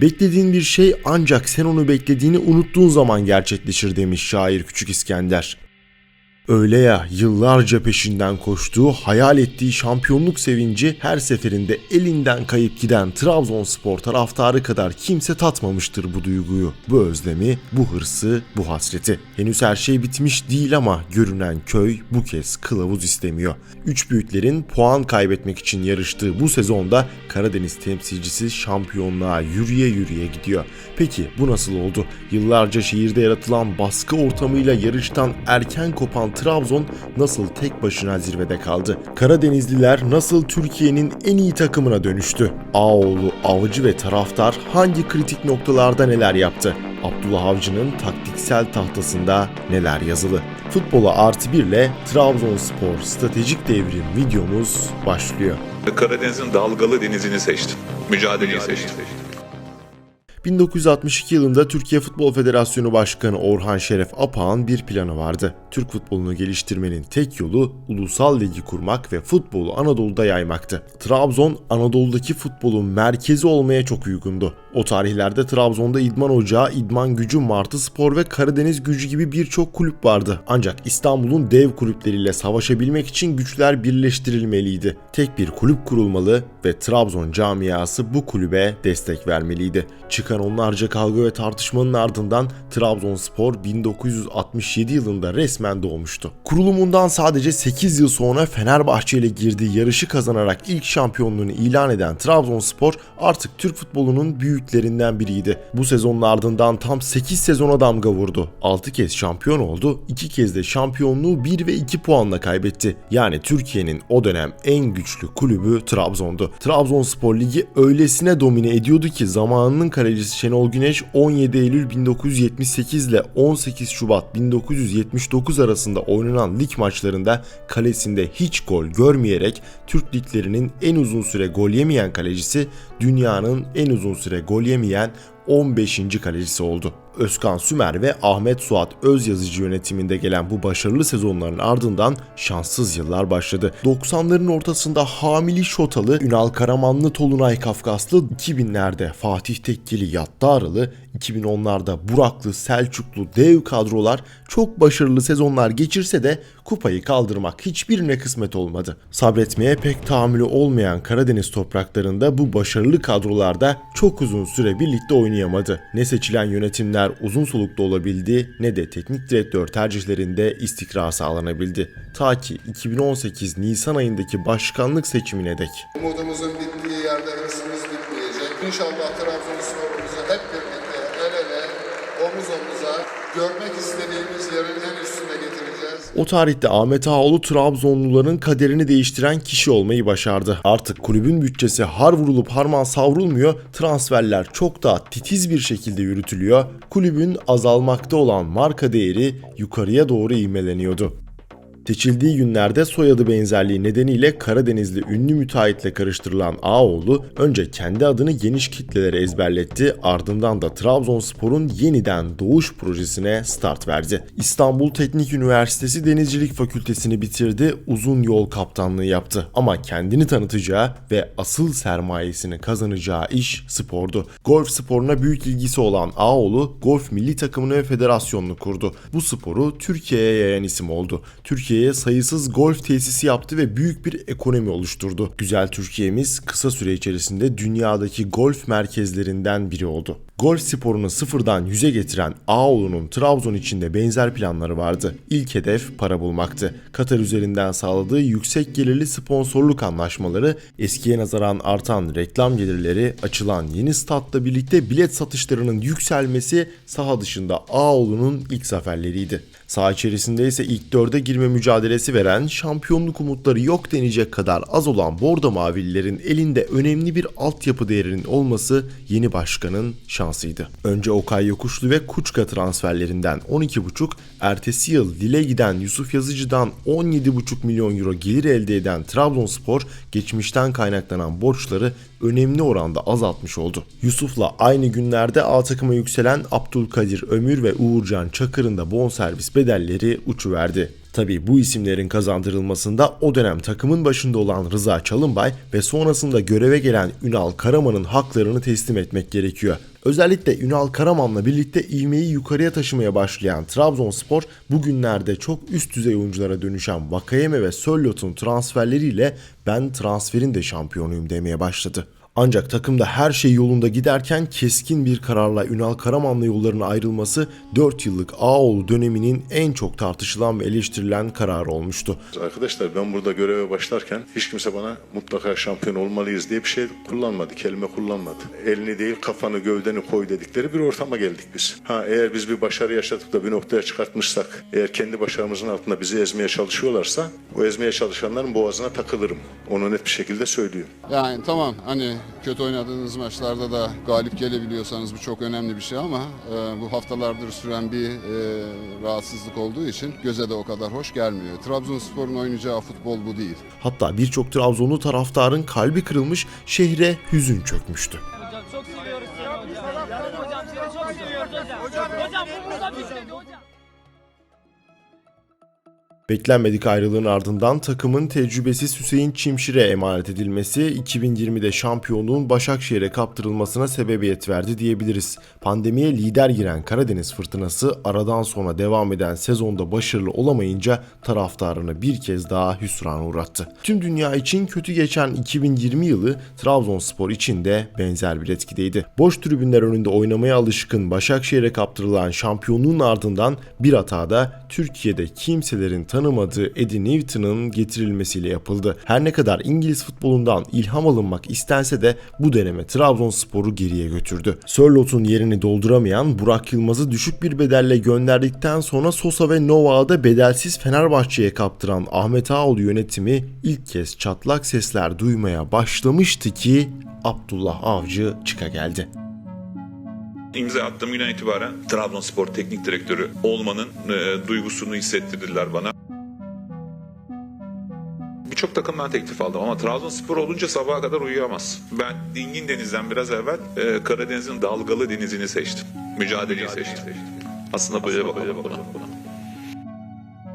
Beklediğin bir şey ancak sen onu beklediğini unuttuğun zaman gerçekleşir demiş şair Küçük İskender. Öyle ya yıllarca peşinden koştuğu, hayal ettiği şampiyonluk sevinci her seferinde elinden kayıp giden Trabzonspor taraftarı kadar kimse tatmamıştır bu duyguyu, bu özlemi, bu hırsı, bu hasreti. Henüz her şey bitmiş değil ama görünen köy bu kez kılavuz istemiyor. Üç büyüklerin puan kaybetmek için yarıştığı bu sezonda Karadeniz temsilcisi şampiyonluğa yürüye yürüye gidiyor. Peki bu nasıl oldu? Yıllarca şehirde yaratılan baskı ortamıyla yarıştan erken kopan Trabzon nasıl tek başına zirvede kaldı? Karadenizliler nasıl Türkiye'nin en iyi takımına dönüştü? Ağoğlu, Avcı ve taraftar hangi kritik noktalarda neler yaptı? Abdullah Avcı'nın taktiksel tahtasında neler yazılı? Futbola artı birle Trabzonspor stratejik devrim videomuz başlıyor. Karadeniz'in dalgalı denizini seçtim. Mücadeleyi seçtim. 1962 yılında Türkiye Futbol Federasyonu Başkanı Orhan Şeref Apağ'ın bir planı vardı. Türk futbolunu geliştirmenin tek yolu ulusal ligi kurmak ve futbolu Anadolu'da yaymaktı. Trabzon Anadolu'daki futbolun merkezi olmaya çok uygundu. O tarihlerde Trabzon'da İdman Ocağı, İdman Gücü, Martı Spor ve Karadeniz Gücü gibi birçok kulüp vardı. Ancak İstanbul'un dev kulüpleriyle savaşabilmek için güçler birleştirilmeliydi. Tek bir kulüp kurulmalı ve Trabzon camiası bu kulübe destek vermeliydi. Çıkan onlarca kavga ve tartışmanın ardından Trabzonspor 1967 yılında resmen doğmuştu. Kurulumundan sadece 8 yıl sonra Fenerbahçe ile girdiği yarışı kazanarak ilk şampiyonluğunu ilan eden Trabzonspor artık Türk futbolunun büyüklerinden biriydi. Bu sezonun ardından tam 8 sezona damga vurdu. 6 kez şampiyon oldu, 2 kez de şampiyonluğu 1 ve 2 puanla kaybetti. Yani Türkiye'nin o dönem en güçlü kulübü Trabzon'du. Trabzonspor Ligi öylesine domine ediyordu ki zamanının kalecisi Şenol Güneş 17 Eylül 1978 ile 18 Şubat 1979 arasında oynanan lig maçlarında kalesinde hiç gol görmeyerek Türk liglerinin en uzun süre gol yemeyen kalecisi, dünyanın en uzun süre gol yemeyen 15. kalecisi oldu. Özkan Sümer ve Ahmet Suat Özyazıcı yönetiminde gelen bu başarılı sezonların ardından şanssız yıllar başladı. 90'ların ortasında Hamili Şotalı, Ünal Karamanlı, Tolunay Kafkaslı, 2000'lerde Fatih Tekkili, Yattarılı, 2010'larda Buraklı, Selçuklu dev kadrolar çok başarılı sezonlar geçirse de kupayı kaldırmak hiçbirine kısmet olmadı. Sabretmeye pek tahammülü olmayan Karadeniz topraklarında bu başarılı kadrolarda çok uzun süre birlikte oynayamadı. Ne seçilen yönetimler uzun soluklu olabildi ne de teknik direktör tercihlerinde istikrar sağlanabildi. Ta ki 2018 Nisan ayındaki başkanlık seçimine dek. Umudumuzun bittiği yerde hırsımız bitmeyecek. İnşallah Trabzonspor'umuzu hep birlikte el ele, omuz omuza görmek istediğimiz yerin en getireceğiz. O tarihte Ahmet Ağaoğlu Trabzonluların kaderini değiştiren kişi olmayı başardı. Artık kulübün bütçesi har vurulup harman savrulmuyor, transferler çok daha titiz bir şekilde yürütülüyor, kulübün azalmakta olan marka değeri yukarıya doğru ivmeleniyordu. Seçildiği günlerde soyadı benzerliği nedeniyle Karadenizli ünlü müteahhitle karıştırılan Ağoğlu önce kendi adını geniş kitlelere ezberletti ardından da Trabzonspor'un yeniden doğuş projesine start verdi. İstanbul Teknik Üniversitesi Denizcilik Fakültesini bitirdi, uzun yol kaptanlığı yaptı ama kendini tanıtacağı ve asıl sermayesini kazanacağı iş spordu. Golf sporuna büyük ilgisi olan Ağoğlu golf milli takımını ve federasyonunu kurdu. Bu sporu Türkiye'ye yayan isim oldu. Türkiye'ye sayısız golf tesisi yaptı ve büyük bir ekonomi oluşturdu. Güzel Türkiye'miz kısa süre içerisinde dünyadaki golf merkezlerinden biri oldu. Golf sporunu sıfırdan yüze getiren Ağoğlu'nun Trabzon içinde benzer planları vardı. İlk hedef para bulmaktı. Katar üzerinden sağladığı yüksek gelirli sponsorluk anlaşmaları, eskiye nazaran artan reklam gelirleri, açılan yeni statla birlikte bilet satışlarının yükselmesi saha dışında Ağoğlu'nun ilk zaferleriydi. Saha içerisinde ise ilk dörde girme mücadelesi veren, şampiyonluk umutları yok denecek kadar az olan Bordo Mavililerin elinde önemli bir altyapı değerinin olması yeni başkanın şansıydı. Önce Okay Yokuşlu ve Kuçka transferlerinden 12,5, ertesi yıl Lille giden Yusuf Yazıcı'dan 17,5 milyon euro gelir elde eden Trabzonspor, geçmişten kaynaklanan borçları önemli oranda azaltmış oldu. Yusuf'la aynı günlerde A takıma yükselen Abdülkadir Ömür ve Uğurcan Çakır'ın da bonservis bedelleri uçuverdi. Tabii bu isimlerin kazandırılmasında o dönem takımın başında olan Rıza Çalınbay ve sonrasında göreve gelen Ünal Karaman'ın haklarını teslim etmek gerekiyor. Özellikle Ünal Karaman'la birlikte ivmeyi yukarıya taşımaya başlayan Trabzonspor bugünlerde çok üst düzey oyunculara dönüşen Vakayeme ve Sörlot'un transferleriyle ben transferin de şampiyonuyum demeye başladı. Ancak takımda her şey yolunda giderken keskin bir kararla Ünal Karaman'la yollarına ayrılması 4 yıllık Ağoğlu döneminin en çok tartışılan ve eleştirilen kararı olmuştu. Arkadaşlar ben burada göreve başlarken hiç kimse bana mutlaka şampiyon olmalıyız diye bir şey kullanmadı, kelime kullanmadı. Elini değil kafanı gövdeni koy dedikleri bir ortama geldik biz. Ha eğer biz bir başarı yaşadık da bir noktaya çıkartmışsak, eğer kendi başarımızın altında bizi ezmeye çalışıyorlarsa o ezmeye çalışanların boğazına takılırım. Onu net bir şekilde söylüyorum. Yani tamam hani kötü oynadığınız maçlarda da galip gelebiliyorsanız bu çok önemli bir şey ama e, bu haftalardır süren bir e, rahatsızlık olduğu için göze de o kadar hoş gelmiyor. Trabzonspor'un oynayacağı futbol bu değil. Hatta birçok Trabzonlu taraftarın kalbi kırılmış, şehre hüzün çökmüştü. Beklenmedik ayrılığın ardından takımın tecrübesiz Hüseyin Çimşir'e emanet edilmesi 2020'de şampiyonluğun Başakşehir'e kaptırılmasına sebebiyet verdi diyebiliriz. Pandemiye lider giren Karadeniz fırtınası aradan sonra devam eden sezonda başarılı olamayınca taraftarını bir kez daha hüsrana uğrattı. Tüm dünya için kötü geçen 2020 yılı Trabzonspor için de benzer bir etkideydi. Boş tribünler önünde oynamaya alışkın Başakşehir'e kaptırılan şampiyonluğun ardından bir hatada Türkiye'de kimselerin tanımadığı Eddie Newton'ın getirilmesiyle yapıldı. Her ne kadar İngiliz futbolundan ilham alınmak istense de bu deneme Trabzonspor'u geriye götürdü. Sörlot'un yerini dolduramayan Burak Yılmaz'ı düşük bir bedelle gönderdikten sonra Sosa ve Novak'ı da bedelsiz Fenerbahçe'ye kaptıran Ahmet Ağoğlu yönetimi ilk kez çatlak sesler duymaya başlamıştı ki Abdullah Avcı çıka geldi. İmza attığım günden itibaren Trabzonspor Teknik Direktörü olmanın e, duygusunu hissettirdiler bana. Birçok takımdan teklif aldım ama Trabzonspor olunca sabaha kadar uyuyamaz. Ben dingin denizden biraz evvel e, Karadeniz'in dalgalı denizini seçtim. Mücadeleyi seçtim. Aslında böyle bakalım buna.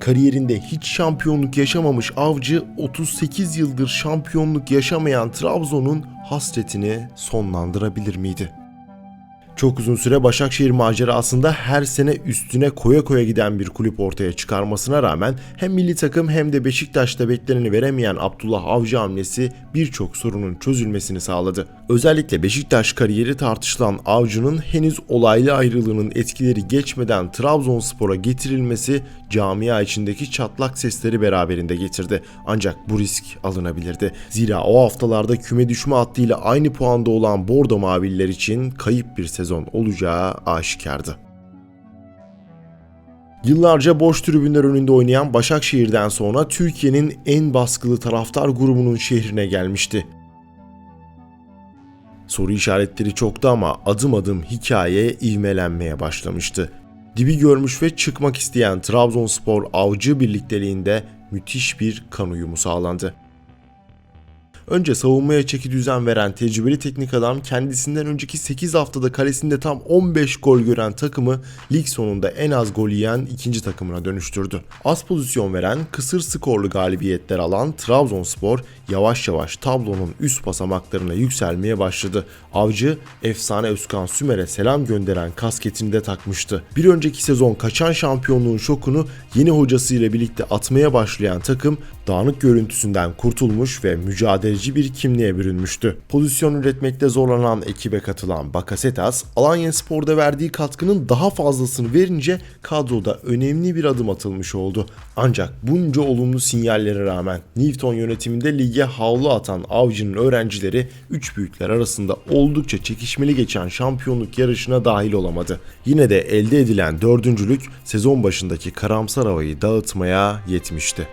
Kariyerinde hiç şampiyonluk yaşamamış Avcı 38 yıldır şampiyonluk yaşamayan Trabzon'un hasretini sonlandırabilir miydi? Çok uzun süre Başakşehir macerasında her sene üstüne koya koya giden bir kulüp ortaya çıkarmasına rağmen hem milli takım hem de Beşiktaş'ta bekleneni veremeyen Abdullah Avcı hamlesi birçok sorunun çözülmesini sağladı. Özellikle Beşiktaş kariyeri tartışılan Avcı'nın henüz olaylı ayrılığının etkileri geçmeden Trabzonspor'a getirilmesi camia içindeki çatlak sesleri beraberinde getirdi. Ancak bu risk alınabilirdi. Zira o haftalarda küme düşme hattıyla aynı puanda olan Bordo Maviller için kayıp bir sezon olacağı aşikardı. Yıllarca boş tribünler önünde oynayan Başakşehir'den sonra Türkiye'nin en baskılı taraftar grubunun şehrine gelmişti. Soru işaretleri çoktu ama adım adım hikaye ivmelenmeye başlamıştı. Dibi görmüş ve çıkmak isteyen Trabzonspor avcı birlikteliğinde müthiş bir kan uyumu sağlandı. Önce savunmaya çeki düzen veren tecrübeli teknik adam kendisinden önceki 8 haftada kalesinde tam 15 gol gören takımı lig sonunda en az gol yiyen ikinci takımına dönüştürdü. Az pozisyon veren, kısır skorlu galibiyetler alan Trabzonspor yavaş yavaş tablonun üst basamaklarına yükselmeye başladı. Avcı, efsane Özkan Sümer'e selam gönderen kasketini de takmıştı. Bir önceki sezon kaçan şampiyonluğun şokunu yeni hocasıyla birlikte atmaya başlayan takım dağınık görüntüsünden kurtulmuş ve mücadeleci bir kimliğe bürünmüştü. Pozisyon üretmekte zorlanan ekibe katılan Bakasetas, Alanya Spor'da verdiği katkının daha fazlasını verince kadroda önemli bir adım atılmış oldu. Ancak bunca olumlu sinyallere rağmen Newton yönetiminde lige havlu atan Avcı'nın öğrencileri 3 büyükler arasında oldukça çekişmeli geçen şampiyonluk yarışına dahil olamadı. Yine de elde edilen dördüncülük sezon başındaki karamsar havayı dağıtmaya yetmişti.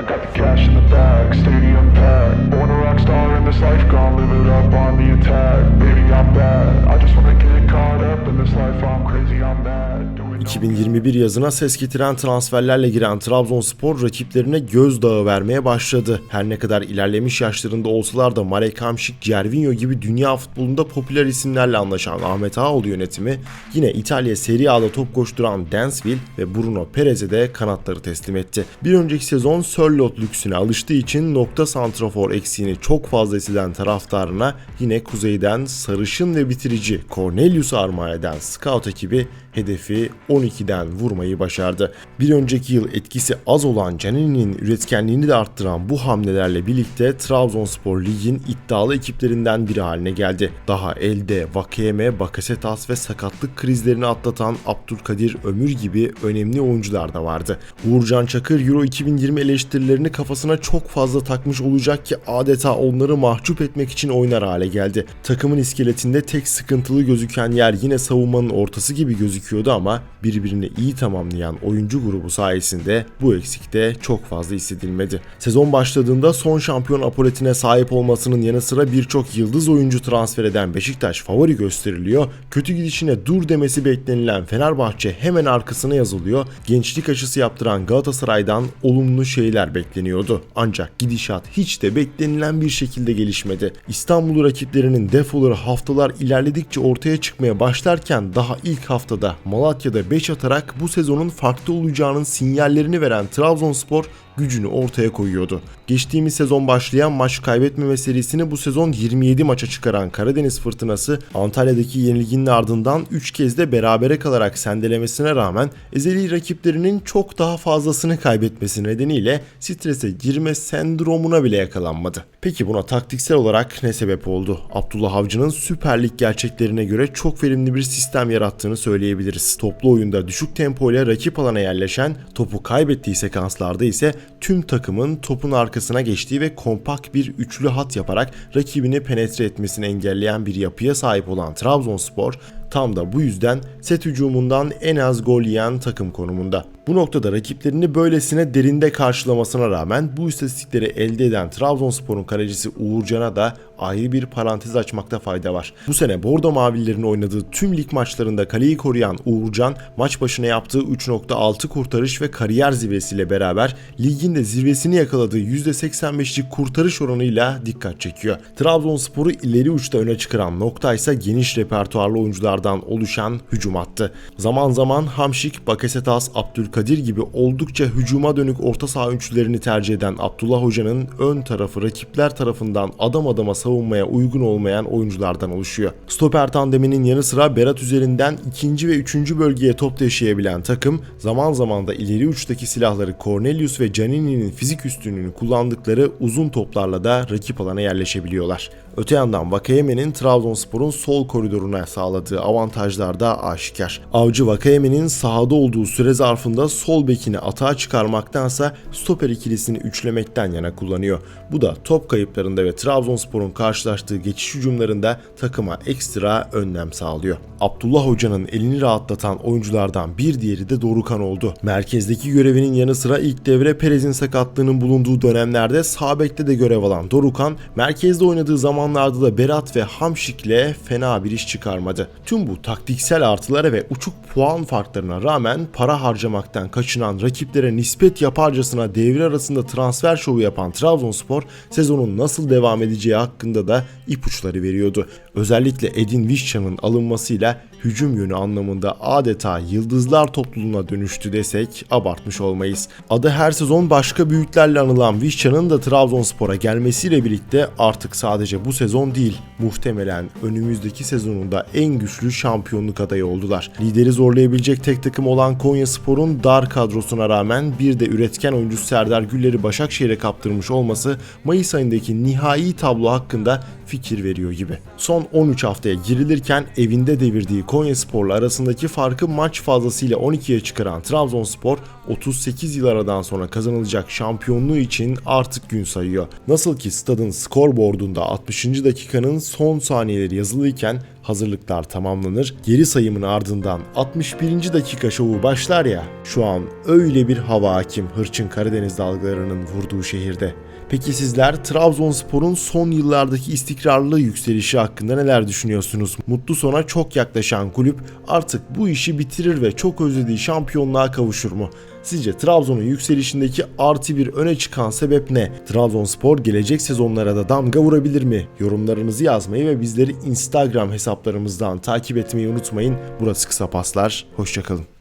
I got the cash in the bag, stadium packed. Born a rock star in this life, gonna live it up on the attack. Baby, I'm bad. I just wanna get caught up in this life. I'm crazy, I'm mad. Doing 2021 yazına ses getiren transferlerle giren Trabzonspor rakiplerine gözdağı vermeye başladı. Her ne kadar ilerlemiş yaşlarında olsalar da Marek Hamšík, Cervinho gibi dünya futbolunda popüler isimlerle anlaşan Ahmet Ağaoğlu yönetimi yine İtalya Serie A'da top koşturan Dansville ve Bruno Perez'e de kanatları teslim etti. Bir önceki sezon Sörloth lüksüne alıştığı için nokta santrafor eksiğini çok fazla hisseden taraftarına yine kuzeyden sarışın ve bitirici Cornelius armağan eden scout ekibi hedefi 12'den vurmayı başardı. Bir önceki yıl etkisi az olan Canini'nin üretkenliğini de arttıran bu hamlelerle birlikte Trabzonspor ligin iddialı ekiplerinden biri haline geldi. Daha elde Vakeme, Bakasetas ve sakatlık krizlerini atlatan Abdülkadir Ömür gibi önemli oyuncular da vardı. Uğurcan Çakır Euro 2020 eleştirilerini kafasına çok fazla takmış olacak ki adeta onları mahcup etmek için oynar hale geldi. Takımın iskeletinde tek sıkıntılı gözüken yer yine savunmanın ortası gibi gözüküyordu ama birbirini iyi tamamlayan oyuncu grubu sayesinde bu eksikte çok fazla hissedilmedi. Sezon başladığında son şampiyon apoletine sahip olmasının yanı sıra birçok yıldız oyuncu transfer eden Beşiktaş favori gösteriliyor. Kötü gidişine dur demesi beklenilen Fenerbahçe hemen arkasına yazılıyor. Gençlik aşısı yaptıran Galatasaray'dan olumlu şeyler bekleniyordu. Ancak gidişat hiç de beklenilen bir şekilde gelişmedi. İstanbul rakiplerinin defoları haftalar ilerledikçe ortaya çıkmaya başlarken daha ilk haftada Malatya'da 5 atarak bu sezonun farklı olacağının sinyallerini veren Trabzonspor gücünü ortaya koyuyordu. Geçtiğimiz sezon başlayan maç kaybetmeme serisini bu sezon 27 maça çıkaran Karadeniz Fırtınası Antalya'daki yenilginin ardından 3 kez de berabere kalarak sendelemesine rağmen ezeli rakiplerinin çok daha fazlasını kaybetmesi nedeniyle strese girme sendromuna bile yakalanmadı. Peki buna taktiksel olarak ne sebep oldu? Abdullah Avcı'nın Süper Lig gerçeklerine göre çok verimli bir sistem yarattığını söyleyebiliriz. Toplu oyunda düşük tempo ile rakip alana yerleşen, topu kaybettiği sekanslarda ise tüm takımın topun arkasına geçtiği ve kompakt bir üçlü hat yaparak rakibini penetre etmesini engelleyen bir yapıya sahip olan Trabzonspor tam da bu yüzden set hücumundan en az gol yiyen takım konumunda. Bu noktada rakiplerini böylesine derinde karşılamasına rağmen bu istatistikleri elde eden Trabzonspor'un kalecisi Uğurcan'a da ayrı bir parantez açmakta fayda var. Bu sene Bordo Mavililerin oynadığı tüm lig maçlarında kaleyi koruyan Uğurcan maç başına yaptığı 3.6 kurtarış ve kariyer zirvesiyle beraber ligin de zirvesini yakaladığı %85'lik kurtarış oranıyla dikkat çekiyor. Trabzonspor'u ileri uçta öne çıkaran nokta ise geniş repertuarlı oyunculardan oluşan hücum hattı. Zaman zaman Hamşik, Bakasetas, Abdülkadir gibi oldukça hücuma dönük orta saha oyuncularını tercih eden Abdullah Hoca'nın ön tarafı rakipler tarafından adam adama savunmaya uygun olmayan oyunculardan oluşuyor. Stoper tandeminin yanı sıra Berat üzerinden ikinci ve üçüncü bölgeye top taşıyabilen takım zaman zaman da ileri uçtaki silahları Cornelius ve Canini'nin fizik üstünlüğünü kullandıkları uzun toplarla da rakip alana yerleşebiliyorlar. Öte yandan Vakayeme'nin Trabzonspor'un sol koridoruna sağladığı avantajlar da aşikar. Avcı Vakayeme'nin sahada olduğu süre zarfında sol bekini atağa çıkarmaktansa stoper ikilisini üçlemekten yana kullanıyor. Bu da top kayıplarında ve Trabzonspor'un karşılaştığı geçiş hücumlarında takıma ekstra önlem sağlıyor. Abdullah Hoca'nın elini rahatlatan oyunculardan bir diğeri de Dorukan oldu. Merkezdeki görevinin yanı sıra ilk devre Perez'in sakatlığının bulunduğu dönemlerde sağ bekte de görev alan Dorukan, merkezde oynadığı zamanlarda da Berat ve Hamşik'le fena bir iş çıkarmadı. Tüm bu taktiksel artılara ve uçuk puan farklarına rağmen para harcamaktan kaçınan rakiplere nispet yaparcasına devre arasında transfer şovu yapan Trabzonspor sezonun nasıl devam edeceği hakkında da ipuçları veriyordu. Özellikle Edin Vişça'nın alınmasıyla hücum yönü anlamında adeta yıldızlar topluluğuna dönüştü desek abartmış olmayız. Adı her sezon başka büyüklerle anılan Vişça'nın da Trabzonspor'a gelmesiyle birlikte artık sadece bu sezon değil muhtemelen önümüzdeki sezonunda en güçlü şampiyonluk adayı oldular. Lideri zorlayabilecek tek takım olan Konyaspor'un dar kadrosuna rağmen bir de üretken oyuncusu Serdar Güller'i Başakşehir'e kaptırmış olması Mayıs ayındaki nihai tablo hakkında fikir veriyor gibi. Son 13 haftaya girilirken evinde devirdiği Konyaspor'la arasındaki farkı maç fazlasıyla 12'ye çıkaran Trabzonspor 38 yıl aradan sonra kazanılacak şampiyonluğu için artık gün sayıyor. Nasıl ki stadın skorboardunda 60. dakikanın son saniyeleri yazılıyken Hazırlıklar tamamlanır, geri sayımın ardından 61. dakika şovu başlar ya, şu an öyle bir hava hakim hırçın Karadeniz dalgalarının vurduğu şehirde. Peki sizler Trabzonspor'un son yıllardaki istikrarlı yükselişi hakkında neler düşünüyorsunuz? Mutlu sona çok yaklaşan kulüp artık bu işi bitirir ve çok özlediği şampiyonluğa kavuşur mu? Sizce Trabzon'un yükselişindeki artı bir öne çıkan sebep ne? Trabzonspor gelecek sezonlara da damga vurabilir mi? Yorumlarınızı yazmayı ve bizleri Instagram hesaplarımızdan takip etmeyi unutmayın. Burası Kısa Paslar. Hoşçakalın.